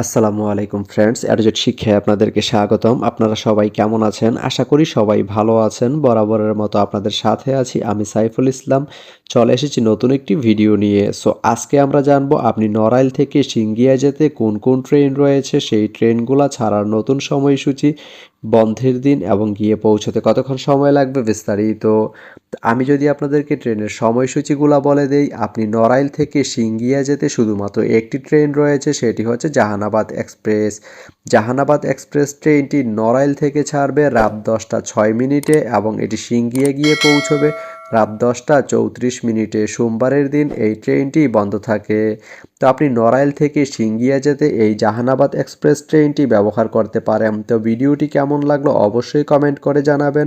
আসসালামু আলাইকুম ফ্রেন্ডস অ্যাডজেট শিক্ষায় আপনাদেরকে স্বাগতম। আপনারা সবাই কেমন আছেন? আশা করি সবাই ভালো আছেন। বরাবরের মতো আপনাদের সাথে আছি আমি সাইফুল ইসলাম। চলে এসেছি নতুন একটি ভিডিও নিয়ে। সো, আজকে আমরা জানব আপনি নড়াইল থেকে সিঙ্গিয়া যেতে কোন কোন ট্রেন রয়েছে? সেই ট্রেনগুলো ছাড়ার নতুন সময়সূচি বন্ধের দিন এবং গিয়ে পৌঁছতে কতক্ষণ সময় লাগবে বিস্তারিত? আমি যদি আপনাদেরকে ট্রেনের সময়সূচিগুলো বলে দেই, আপনি নড়াইল থেকে সিঙ্গিয়া যেতে শুধুমাত্র একটি ট্রেন রয়েছে, সেটি হচ্ছে জাহানাবাদ এক্সপ্রেস। জাহানাবাদ এক্সপ্রেস ট্রেনটি নড়াইল থেকে ছাড়বে রাত দশটা ছয় মিনিটে এবং এটি সিঙ্গিয়া গিয়ে পৌঁছবে। রাত দশটা চৌত্রিশ মিনিটে সোমবারের দিন এই ট্রেনটি বন্ধ থাকে। তো আপনি নড়াইল থেকে সিঙ্গিয়া যেতে এই জাহানাবাদ এক্সপ্রেস ট্রেনটি ব্যবহার করতে পারেন। তো ভিডিওটি কেমন লাগল অবশ্যই কমেন্ট করে জানাবেন।